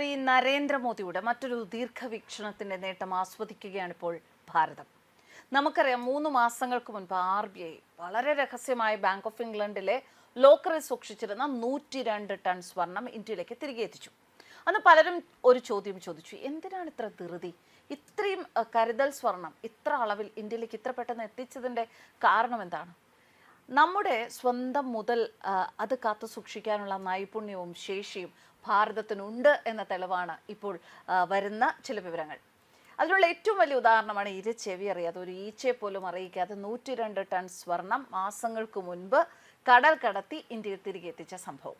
പ്രധാനമന്ത്രി നരേന്ദ്രമോദിയുടെ മറ്റൊരു ദീർഘവീക്ഷണത്തിന്റെ നേട്ടം ആസ്വദിക്കുകയാണ് ഇപ്പോൾ ഭാരതം. നമുക്കറിയാം മൂന്ന് മാസങ്ങൾക്ക് മുൻപ് ആർ ബി ഐ വളരെ രഹസ്യമായി ബാങ്ക് ഓഫ് ഇംഗ്ലണ്ടിലെ ലോക്കറിൽ സൂക്ഷിച്ചിരുന്ന നൂറ്റി രണ്ട് ടൺ സ്വർണം ഇന്ത്യയിലേക്ക് തിരികെ എത്തിച്ചു. അന്ന് പലരും ഒരു ചോദ്യം ചോദിച്ചു എന്തിനാണ് ഇത്ര ധൃതി? ഇത്രയും കരുതൽ സ്വർണം ഇത്ര അളവിൽ ഇന്ത്യയിലേക്ക് ഇത്ര പെട്ടെന്ന് എത്തിച്ചതിന്റെ കാരണം എന്താണ്? നമ്മുടെ സ്വന്തം മുതൽ അത് കാത്തു സൂക്ഷിക്കാനുള്ള നൈപുണ്യവും ശേഷിയും ഭാരതത്തിനുണ്ട് എന്ന തെളിവാണ് ഇപ്പോൾ വരുന്ന ചില വിവരങ്ങൾ. അതിനുള്ള ഏറ്റവും വലിയ ഉദാഹരണമാണ് ഇരു ചെവി അറിയാതെ ഒരു ഈച്ചയെ പോലും അറിയിക്കാതെ നൂറ്റി രണ്ട് ടൺ സ്വർണം മാസങ്ങൾക്ക് മുൻപ് കടൽ കടത്തി ഇന്ത്യയിൽ തിരികെ എത്തിച്ച സംഭവം.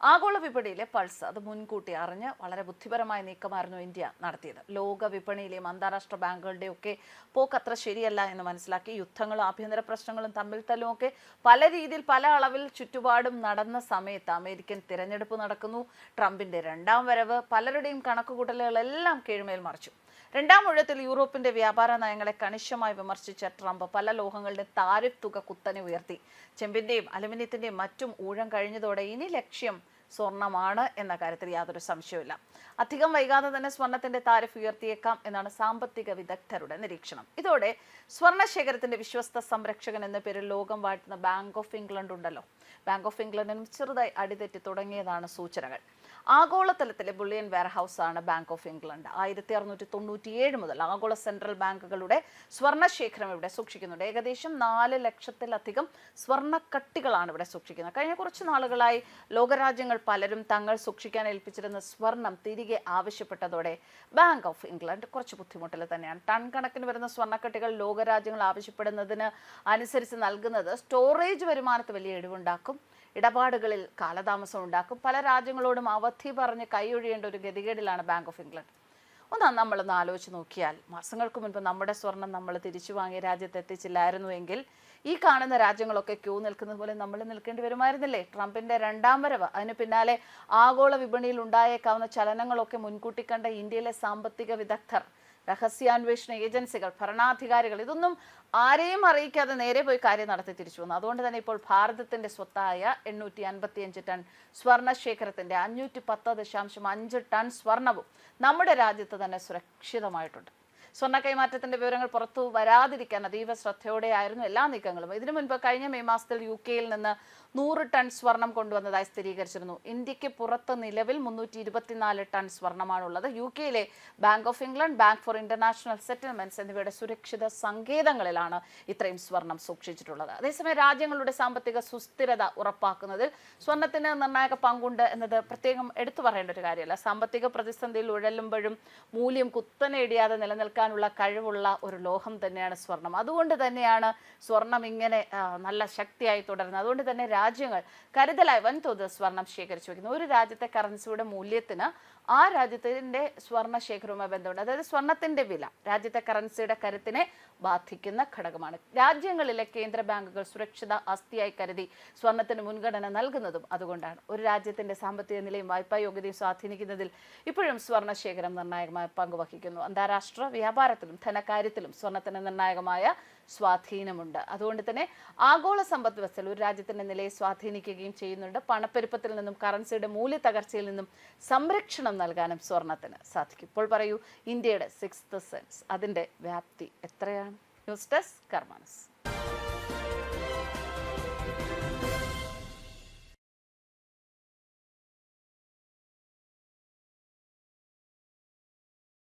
ആഗോള വിപണിയിലെ പൾസ് അത് മുൻകൂട്ടി അറിഞ്ഞ് വളരെ ബുദ്ധിപരമായ നീക്കമായിരുന്നു ഇന്ത്യ നടത്തിയത്. ലോക വിപണിയിലെയും അന്താരാഷ്ട്ര ബാങ്കുകളുടെയും ഒക്കെ പോക്ക് അത്ര ശരിയല്ല എന്ന് മനസ്സിലാക്കി യുദ്ധങ്ങളും ആഭ്യന്തര പ്രശ്നങ്ങളും തമ്മിൽ തല്ലുമൊക്കെ പല രീതിയിൽ പല അളവിൽ ചുറ്റുപാടും നടന്ന സമയത്ത് അമേരിക്കൻ തിരഞ്ഞെടുപ്പ് നടക്കുന്നു. ട്രംപിന്റെ രണ്ടാം വരവ് പലരുടെയും കണക്കുകൂട്ടലുകളെല്ലാം കീഴ്മേൽ മറിച്ചു. രണ്ടാം ഊഴത്തിൽ യൂറോപ്പിന്റെ വ്യാപാര നയങ്ങളെ കണിശമായി വിമർശിച്ച ട്രംപ് പല ലോഹങ്ങളുടെ താരിഫ് തുക കുത്തനെ ഉയർത്തി. ചെമ്പിന്റെയും അലുമിനിയത്തിന്റെയും മറ്റും ഊഴം കഴിഞ്ഞതോടെ ഇനി ലക്ഷ്യം സ്വർണമാണ് എന്ന കാര്യത്തിൽ യാതൊരു സംശയവുമില്ല. അധികം വൈകാതെ തന്നെ സ്വർണത്തിന്റെ താരിഫ് ഉയർത്തിയേക്കാം എന്നാണ് സാമ്പത്തിക വിദഗ്ധരുടെ നിരീക്ഷണം. ഇതോടെ സ്വർണശേഖരത്തിന്റെ വിശ്വസ്ത സംരക്ഷകൻ എന്ന പേരിൽ ലോകം വാഴ്ത്തുന്ന ബാങ്ക് ഓഫ് ഇംഗ്ലണ്ട് ഉണ്ടല്ലോ. ബാങ്ക് ഓഫ് ഇംഗ്ലണ്ടിനും ചെറുതായി അടിതെറ്റി തുടങ്ങിയതാണ് സൂചനകൾ. ആഗോളതലത്തിലെ ബുള്ളിയൻ വെയർഹൌസ് ആണ് ബാങ്ക് ഓഫ് ഇംഗ്ലണ്ട് ആയിരത്തി അറുന്നൂറ്റി തൊണ്ണൂറ്റിയേഴ് മുതൽ ആഗോള സെൻട്രൽ ബാങ്കുകളുടെ സ്വർണശേഖരം ഇവിടെ സൂക്ഷിക്കുന്നുണ്ട്. ഏകദേശം നാല് ലക്ഷത്തിലധികം സ്വർണക്കട്ടികളാണ് ഇവിടെ സൂക്ഷിക്കുന്നത്. കഴിഞ്ഞ കുറച്ച് നാളുകളായി ലോകരാജ്യങ്ങൾ പലരും തങ്ങൾ സൂക്ഷിക്കാൻ ഏൽപ്പിച്ചിരുന്ന സ്വർണം തിരികെ ആവശ്യപ്പെട്ടതോടെ ബാങ്ക് ഓഫ് ഇംഗ്ലണ്ട് കുറച്ച് ബുദ്ധിമുട്ടിൽ തന്നെയാണ്. ടൺ കണക്കിന് വരുന്ന സ്വർണക്കട്ടികൾ ലോകരാജ്യങ്ങൾ ആവശ്യപ്പെടുന്നതിന് അനുസരിച്ച് നൽകുന്നത് സ്റ്റോറേജ് വരുമാനത്ത് വലിയ ഇടിവുണ്ടാക്കും. ഇടപാടുകളിൽ കാലതാമസം ഉണ്ടാക്കും. പല രാജ്യങ്ങളോടും അവധി പറഞ്ഞ് കൈയൊഴിയേണ്ട ഒരു ഗതികേടിലാണ് ബാങ്ക് ഓഫ് ഇംഗ്ലണ്ട് ഒന്ന് നമ്മളൊന്ന് ആലോചിച്ച് നോക്കിയാൽ മാസങ്ങൾക്ക് മുൻപ് നമ്മുടെ സ്വർണം നമ്മൾ തിരിച്ചു വാങ്ങിയ രാജ്യത്ത് എത്തിച്ചില്ലായിരുന്നുവെങ്കിൽ ഈ കാണുന്ന രാജ്യങ്ങളൊക്കെ ക്യൂ നിൽക്കുന്നത് പോലെ നമ്മൾ നിൽക്കേണ്ടി വരുമായിരുന്നില്ലേ? ട്രംപിന്റെ രണ്ടാം വരവ് അതിന് പിന്നാലെ ആഗോള വിപണിയിൽ ഉണ്ടായേക്കാവുന്ന ചലനങ്ങളൊക്കെ മുൻകൂട്ടി കണ്ട ഇന്ത്യയിലെ സാമ്പത്തിക വിദഗ്ധർ രഹസ്യാന്വേഷണ ഏജൻസികൾ ഭരണാധികാരികൾ ഇതൊന്നും ആരെയും അറിയിക്കാതെ നേരെ പോയി കാര്യം നടത്തി തിരിച്ചു വന്നു. അതുകൊണ്ട് തന്നെ ഇപ്പോൾ ഭാരതത്തിന്റെ സ്വത്തായ എണ്ണൂറ്റി അൻപത്തി അഞ്ച് ടൺ സ്വർണശേഖരത്തിന്റെ അഞ്ഞൂറ്റി പത്ത് ദശാംശം അഞ്ച് ടൺ സ്വർണവും നമ്മുടെ രാജ്യത്ത് തന്നെ സുരക്ഷിതമായിട്ടുണ്ട്. സ്വർണ കൈമാറ്റത്തിന്റെ വിവരങ്ങൾ പുറത്തു വരാതിരിക്കാൻ അതീവ ശ്രദ്ധയോടെയായിരുന്നു എല്ലാ നീക്കങ്ങളും. ഇതിനു മുൻപ് കഴിഞ്ഞ മെയ് മാസത്തിൽ യു കെയിൽ നിന്ന് നൂറ് ടൺ സ്വർണം കൊണ്ടുവന്നതായി സ്ഥിരീകരിച്ചിരുന്നു. ഇന്ത്യയ്ക്ക് പുറത്ത് നിലവിൽ മുന്നൂറ്റി ഇരുപത്തിനാല് ടൺ സ്വർണമാണുള്ളത്. യു കെയിലെ Bank of England Bank for International Settlements എന്നിവയുടെ സുരക്ഷിത സങ്കേതങ്ങളിലാണ് ഇത്രയും സ്വർണം സൂക്ഷിച്ചിട്ടുള്ളത്. അതേസമയം രാജ്യങ്ങളുടെ സാമ്പത്തിക സുസ്ഥിരത ഉറപ്പാക്കുന്നതിൽ സ്വർണത്തിന് നിർണായക പങ്കുണ്ട് എന്നത് പ്രത്യേകം എടുത്തു പറയേണ്ട ഒരു കാര്യമല്ല. സാമ്പത്തിക പ്രതിസന്ധിയിൽ ഉഴലുമ്പോഴും മൂല്യം കുത്തനെ ഇടിയാതെ നിലനിൽക്കാനുള്ള കഴിവുള്ള ഒരു ലോഹം തന്നെയാണ് സ്വർണം. അതുകൊണ്ട് തന്നെയാണ് സ്വർണം ഇങ്ങനെ നല്ല ശക്തിയായി തുടരുന്നത്. അതുകൊണ്ട് തന്നെ രാജ്യങ്ങൾ കരുതലായി വൻതോതിൽ സ്വർണം ശേഖരിച്ചു വയ്ക്കുന്നു ഒരു രാജ്യത്തെ കറൻസിയുടെ മൂല്യത്തിന് ആ രാജ്യത്തിന്റെ സ്വർണ ശേഖരവുമായി ബന്ധമുണ്ട്. അതായത് സ്വർണത്തിന്റെ വില രാജ്യത്തെ കറൻസിയുടെ കരുത്തിനെ ബാധിക്കുന്ന ഘടകമാണ്. രാജ്യങ്ങളിലെ കേന്ദ്ര ബാങ്കുകൾ സുരക്ഷിത ആസ്തിയായി കരുതി സ്വർണത്തിന് മുൻഗണന നൽകുന്നതും അതുകൊണ്ടാണ്. ഒരു രാജ്യത്തിന്റെ സാമ്പത്തിക നിലയും വായ്പാ യോഗ്യതയും സ്വാധീനിക്കുന്നതിൽ ഇപ്പോഴും സ്വർണ ശേഖരം നിർണായകമായ പങ്കുവഹിക്കുന്നു അന്താരാഷ്ട്ര അന്താരാഷ്ട്ര വ്യാപാരത്തിലും ധനകാര്യത്തിലും സ്വർണത്തിന് നിർണായകമായ സ്വാധീനമുണ്ട്. അതുകൊണ്ട് തന്നെ ആഗോള സമ്പദ് വ്യവസ്ഥയിൽ ഒരു രാജ്യത്തിന്റെ നിലയെ സ്വാധീനിക്കുകയും ചെയ്യുന്നുണ്ട്. പണപ്പെരുപ്പത്തിൽ നിന്നും കറൻസിയുടെ മൂല്യ തകർച്ചയിൽ നിന്നും സംരക്ഷണം നൽകാനും സ്വർണത്തിന് സാധിക്കും. ഇപ്പോൾ പറയൂ ഇന്ത്യയുടെ സിക്സ്ത് സെൻസ് അതിന്റെ വ്യാപ്തി എത്രയാണ്? News desk കർമാനസ്.